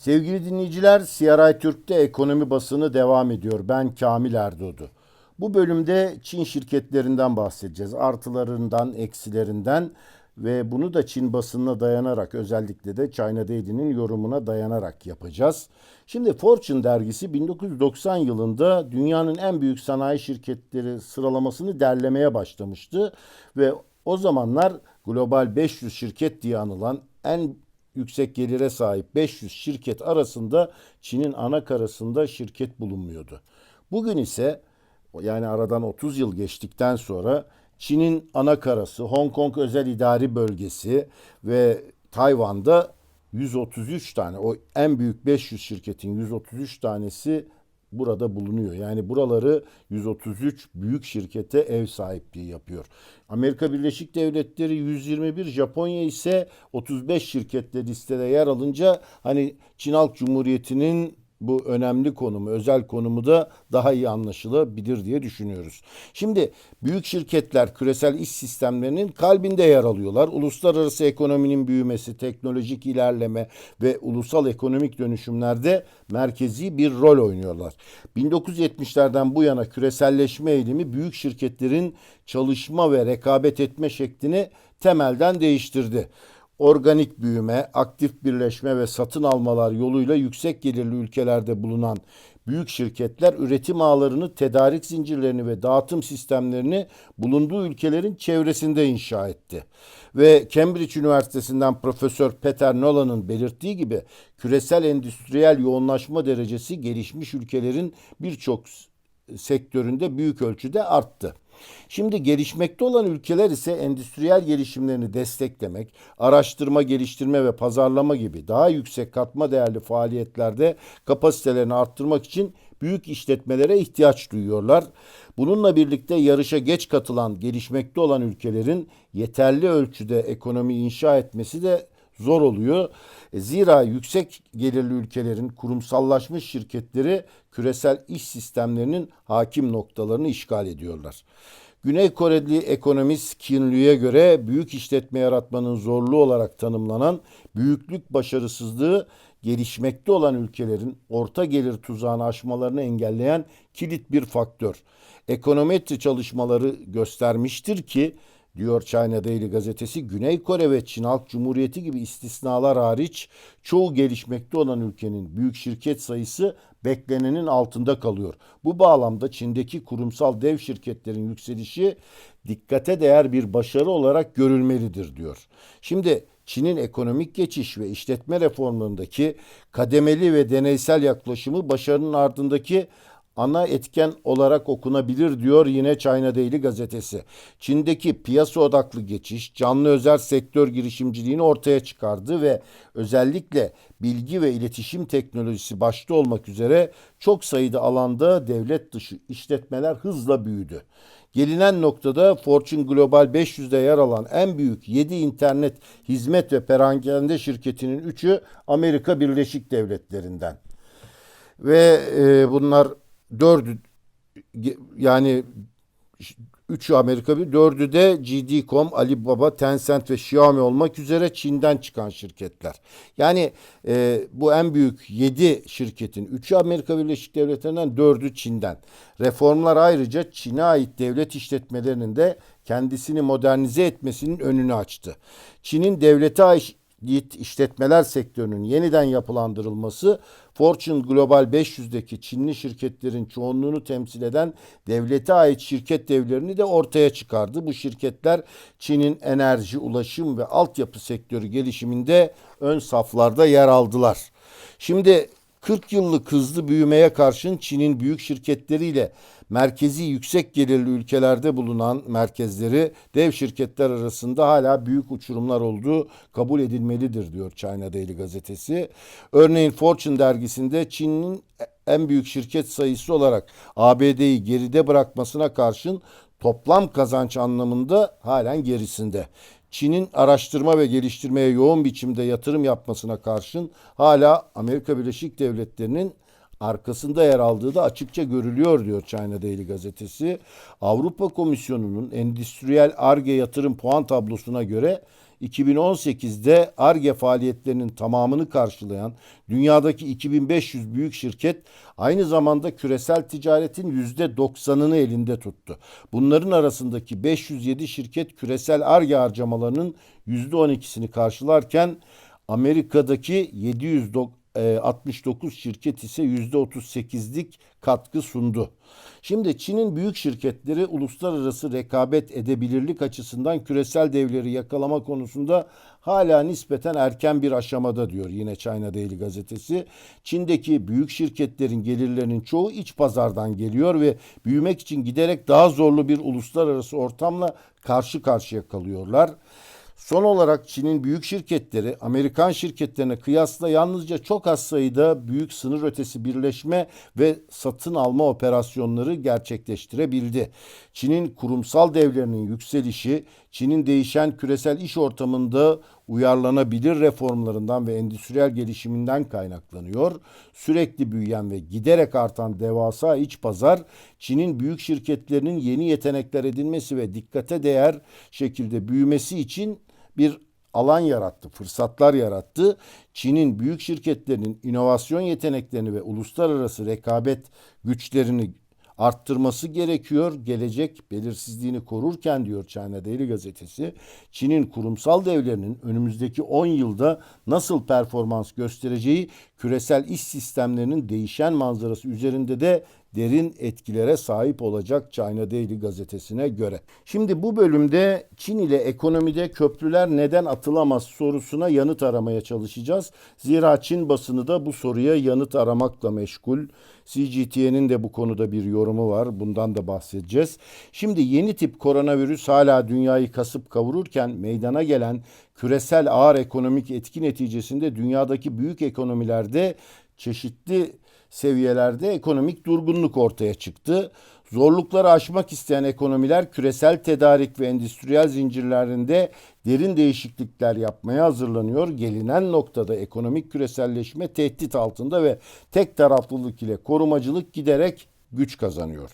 Sevgili dinleyiciler, CRI Türk'te ekonomi basını devam ediyor. Ben Kamil Erdoğdu. Bu bölümde Çin şirketlerinden bahsedeceğiz. Artılarından, eksilerinden ve bunu da Çin basınına dayanarak özellikle de China Daily'nin yorumuna dayanarak yapacağız. Şimdi Fortune dergisi 1990 yılında dünyanın en büyük sanayi şirketleri sıralamasını derlemeye başlamıştı ve o zamanlar global 500 şirket diye anılan en yüksek gelire sahip 500 şirket arasında Çin'in ana karasında şirket bulunmuyordu. Bugün ise yani aradan 30 yıl geçtikten sonra Çin'in ana karası, Hong Kong özel idari bölgesi ve Tayvan'da 133 tane o en büyük 500 şirketin 133 tanesi burada bulunuyor. Yani buraları 133 büyük şirkete ev sahipliği yapıyor. Amerika Birleşik Devletleri 121, Japonya ise 35 şirketle listede yer alınca hani Çin Halk Cumhuriyeti'nin bu önemli konumu, özel konumu da daha iyi anlaşılabilir diye düşünüyoruz. Şimdi büyük şirketler küresel iş sistemlerinin kalbinde yer alıyorlar. Uluslararası ekonominin büyümesi, teknolojik ilerleme ve ulusal ekonomik dönüşümlerde merkezi bir rol oynuyorlar. 1970'lerden bu yana küreselleşme eğilimi büyük şirketlerin çalışma ve rekabet etme şeklini temelden değiştirdi organik büyüme, aktif birleşme ve satın almalar yoluyla yüksek gelirli ülkelerde bulunan büyük şirketler üretim ağlarını, tedarik zincirlerini ve dağıtım sistemlerini bulunduğu ülkelerin çevresinde inşa etti. Ve Cambridge Üniversitesi'nden Profesör Peter Nolan'ın belirttiği gibi küresel endüstriyel yoğunlaşma derecesi gelişmiş ülkelerin birçok sektöründe büyük ölçüde arttı. Şimdi gelişmekte olan ülkeler ise endüstriyel gelişimlerini desteklemek, araştırma, geliştirme ve pazarlama gibi daha yüksek katma değerli faaliyetlerde kapasitelerini arttırmak için büyük işletmelere ihtiyaç duyuyorlar. Bununla birlikte yarışa geç katılan gelişmekte olan ülkelerin yeterli ölçüde ekonomi inşa etmesi de zor oluyor. E, zira yüksek gelirli ülkelerin kurumsallaşmış şirketleri küresel iş sistemlerinin hakim noktalarını işgal ediyorlar. Güney Koreli ekonomist Kin Lu'ya göre büyük işletme yaratmanın zorluğu olarak tanımlanan büyüklük başarısızlığı gelişmekte olan ülkelerin orta gelir tuzağını aşmalarını engelleyen kilit bir faktör. Ekonometri çalışmaları göstermiştir ki diyor China Daily gazetesi Güney Kore ve Çin Halk Cumhuriyeti gibi istisnalar hariç çoğu gelişmekte olan ülkenin büyük şirket sayısı beklenenin altında kalıyor. Bu bağlamda Çin'deki kurumsal dev şirketlerin yükselişi dikkate değer bir başarı olarak görülmelidir diyor. Şimdi Çin'in ekonomik geçiş ve işletme reformlarındaki kademeli ve deneysel yaklaşımı başarının ardındaki ana etken olarak okunabilir diyor yine China Daily gazetesi. Çin'deki piyasa odaklı geçiş canlı özel sektör girişimciliğini ortaya çıkardı ve özellikle bilgi ve iletişim teknolojisi başta olmak üzere çok sayıda alanda devlet dışı işletmeler hızla büyüdü. Gelinen noktada Fortune Global 500'de yer alan en büyük 7 internet hizmet ve perakende şirketinin 3'ü Amerika Birleşik Devletleri'nden. Ve e, bunlar dördü yani üçü Amerika bir, dördü de GD.com, Alibaba, Tencent ve Xiaomi olmak üzere Çin'den çıkan şirketler. Yani e, bu en büyük yedi şirketin üçü Amerika Birleşik Devletleri'nden, dördü Çin'den. Reformlar ayrıca Çin'e ait devlet işletmelerinin de kendisini modernize etmesinin önünü açtı. Çin'in devlete ait işletmeler sektörünün yeniden yapılandırılması Fortune Global 500'deki Çinli şirketlerin çoğunluğunu temsil eden devlete ait şirket devlerini de ortaya çıkardı. Bu şirketler Çin'in enerji, ulaşım ve altyapı sektörü gelişiminde ön saflarda yer aldılar. Şimdi 40 yıllık hızlı büyümeye karşın Çin'in büyük şirketleriyle merkezi yüksek gelirli ülkelerde bulunan merkezleri dev şirketler arasında hala büyük uçurumlar olduğu kabul edilmelidir diyor China Daily gazetesi. Örneğin Fortune dergisinde Çin'in en büyük şirket sayısı olarak ABD'yi geride bırakmasına karşın toplam kazanç anlamında halen gerisinde. Çin'in araştırma ve geliştirmeye yoğun biçimde yatırım yapmasına karşın hala Amerika Birleşik Devletleri'nin arkasında yer aldığı da açıkça görülüyor diyor China Daily gazetesi. Avrupa Komisyonu'nun endüstriyel ARGE yatırım puan tablosuna göre 2018'de ARGE faaliyetlerinin tamamını karşılayan dünyadaki 2500 büyük şirket aynı zamanda küresel ticaretin %90'ını elinde tuttu. Bunların arasındaki 507 şirket küresel ARGE harcamalarının %12'sini karşılarken Amerika'daki 769 şirket ise %38'lik katkı sundu. Şimdi Çin'in büyük şirketleri uluslararası rekabet edebilirlik açısından küresel devleri yakalama konusunda hala nispeten erken bir aşamada diyor yine China Daily gazetesi. Çin'deki büyük şirketlerin gelirlerinin çoğu iç pazardan geliyor ve büyümek için giderek daha zorlu bir uluslararası ortamla karşı karşıya kalıyorlar. Son olarak Çin'in büyük şirketleri Amerikan şirketlerine kıyasla yalnızca çok az sayıda büyük sınır ötesi birleşme ve satın alma operasyonları gerçekleştirebildi. Çin'in kurumsal devlerinin yükselişi, Çin'in değişen küresel iş ortamında uyarlanabilir reformlarından ve endüstriyel gelişiminden kaynaklanıyor. Sürekli büyüyen ve giderek artan devasa iç pazar, Çin'in büyük şirketlerinin yeni yetenekler edinmesi ve dikkate değer şekilde büyümesi için bir alan yarattı, fırsatlar yarattı. Çin'in büyük şirketlerinin inovasyon yeteneklerini ve uluslararası rekabet güçlerini arttırması gerekiyor. Gelecek belirsizliğini korurken diyor China Daily gazetesi, Çin'in kurumsal devlerinin önümüzdeki 10 yılda nasıl performans göstereceği küresel iş sistemlerinin değişen manzarası üzerinde de derin etkilere sahip olacak China Daily gazetesine göre. Şimdi bu bölümde Çin ile ekonomide köprüler neden atılamaz sorusuna yanıt aramaya çalışacağız. Zira Çin basını da bu soruya yanıt aramakla meşgul. CGTN'in de bu konuda bir yorumu var. Bundan da bahsedeceğiz. Şimdi yeni tip koronavirüs hala dünyayı kasıp kavururken meydana gelen küresel ağır ekonomik etki neticesinde dünyadaki büyük ekonomilerde çeşitli seviyelerde ekonomik durgunluk ortaya çıktı. Zorlukları aşmak isteyen ekonomiler küresel tedarik ve endüstriyel zincirlerinde derin değişiklikler yapmaya hazırlanıyor. Gelinen noktada ekonomik küreselleşme tehdit altında ve tek taraflılık ile korumacılık giderek güç kazanıyor.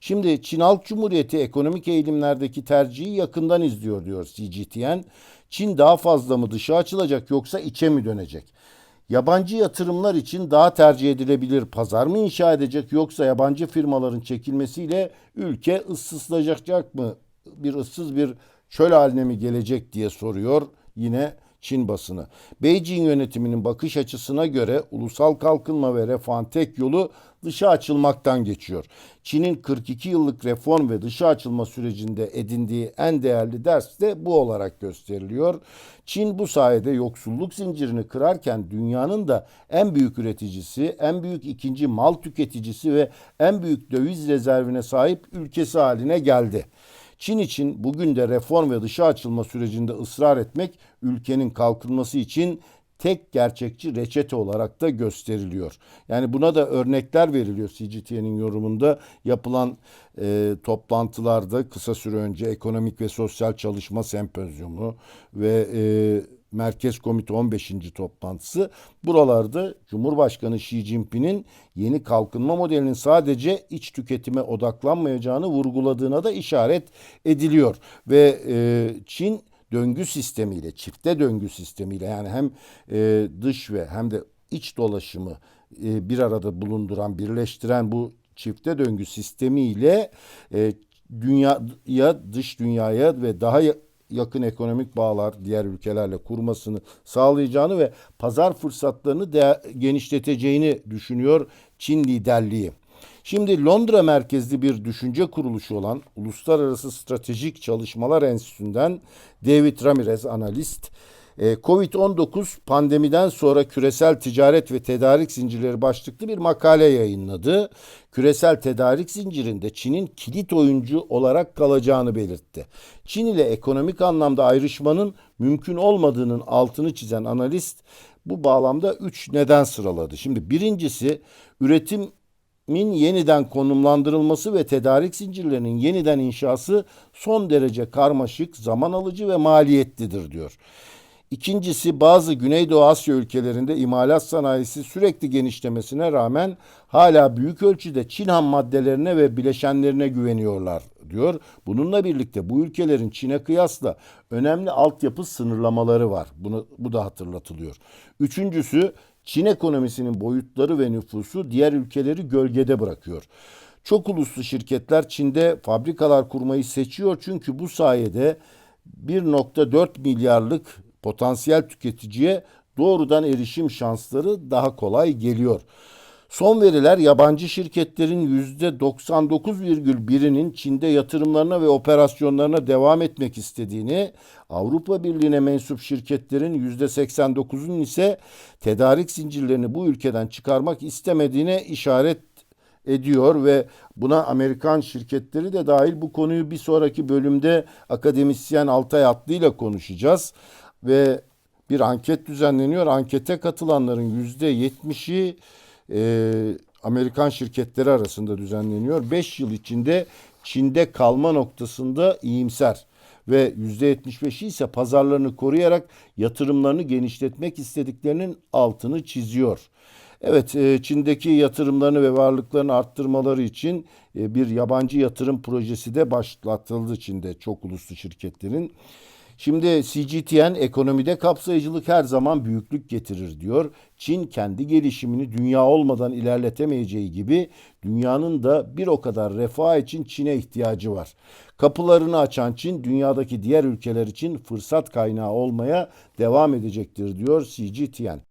Şimdi Çin Halk Cumhuriyeti ekonomik eğilimlerdeki tercihi yakından izliyor diyor CGTN. Çin daha fazla mı dışa açılacak yoksa içe mi dönecek? Yabancı yatırımlar için daha tercih edilebilir pazar mı inşa edecek yoksa yabancı firmaların çekilmesiyle ülke ıssızlaşacak mı? Bir ıssız bir çöl haline mi gelecek diye soruyor yine Çin basını. Beijing yönetiminin bakış açısına göre ulusal kalkınma ve refahın tek yolu dışa açılmaktan geçiyor. Çin'in 42 yıllık reform ve dışa açılma sürecinde edindiği en değerli ders de bu olarak gösteriliyor. Çin bu sayede yoksulluk zincirini kırarken dünyanın da en büyük üreticisi, en büyük ikinci mal tüketicisi ve en büyük döviz rezervine sahip ülkesi haline geldi. Çin için bugün de reform ve dışa açılma sürecinde ısrar etmek ülkenin kalkınması için tek gerçekçi reçete olarak da gösteriliyor. Yani buna da örnekler veriliyor CGTN'in yorumunda yapılan e, toplantılarda kısa süre önce ekonomik ve sosyal çalışma sempozyumu ve e, Merkez Komite 15. toplantısı buralarda Cumhurbaşkanı Xi Jinping'in yeni kalkınma modelinin sadece iç tüketime odaklanmayacağını vurguladığına da işaret ediliyor ve e, Çin döngü sistemiyle, çifte döngü sistemiyle yani hem e, dış ve hem de iç dolaşımı e, bir arada bulunduran, birleştiren bu çifte döngü sistemiyle e, dünyaya, dış dünyaya ve daha yakın ekonomik bağlar diğer ülkelerle kurmasını sağlayacağını ve pazar fırsatlarını de genişleteceğini düşünüyor Çin liderliği. Şimdi Londra merkezli bir düşünce kuruluşu olan Uluslararası Stratejik Çalışmalar Enstitüsü'nden David Ramirez analist Covid-19 pandemiden sonra küresel ticaret ve tedarik zincirleri başlıklı bir makale yayınladı. Küresel tedarik zincirinde Çin'in kilit oyuncu olarak kalacağını belirtti. Çin ile ekonomik anlamda ayrışmanın mümkün olmadığının altını çizen analist bu bağlamda üç neden sıraladı. Şimdi birincisi üretim min yeniden konumlandırılması ve tedarik zincirlerinin yeniden inşası son derece karmaşık, zaman alıcı ve maliyetlidir diyor. İkincisi bazı Güneydoğu Asya ülkelerinde imalat sanayisi sürekli genişlemesine rağmen hala büyük ölçüde Çin ham maddelerine ve bileşenlerine güveniyorlar diyor. Bununla birlikte bu ülkelerin Çin'e kıyasla önemli altyapı sınırlamaları var. Bunu, bu da hatırlatılıyor. Üçüncüsü Çin ekonomisinin boyutları ve nüfusu diğer ülkeleri gölgede bırakıyor. Çok uluslu şirketler Çin'de fabrikalar kurmayı seçiyor çünkü bu sayede 1.4 milyarlık potansiyel tüketiciye doğrudan erişim şansları daha kolay geliyor. Son veriler yabancı şirketlerin %99,1'inin Çin'de yatırımlarına ve operasyonlarına devam etmek istediğini, Avrupa Birliği'ne mensup şirketlerin %89'unun ise tedarik zincirlerini bu ülkeden çıkarmak istemediğine işaret ediyor ve buna Amerikan şirketleri de dahil bu konuyu bir sonraki bölümde akademisyen Altay Atlı ile konuşacağız ve bir anket düzenleniyor. Ankete katılanların %70'i e, Amerikan şirketleri arasında düzenleniyor. 5 yıl içinde Çin'de kalma noktasında iyimser ve %75'i ise pazarlarını koruyarak yatırımlarını genişletmek istediklerinin altını çiziyor. Evet, e, Çin'deki yatırımlarını ve varlıklarını arttırmaları için e, bir yabancı yatırım projesi de başlatıldı Çin'de çok uluslu şirketlerin. Şimdi CGTN ekonomide kapsayıcılık her zaman büyüklük getirir diyor. Çin kendi gelişimini dünya olmadan ilerletemeyeceği gibi dünyanın da bir o kadar refah için Çin'e ihtiyacı var. Kapılarını açan Çin dünyadaki diğer ülkeler için fırsat kaynağı olmaya devam edecektir diyor CGTN.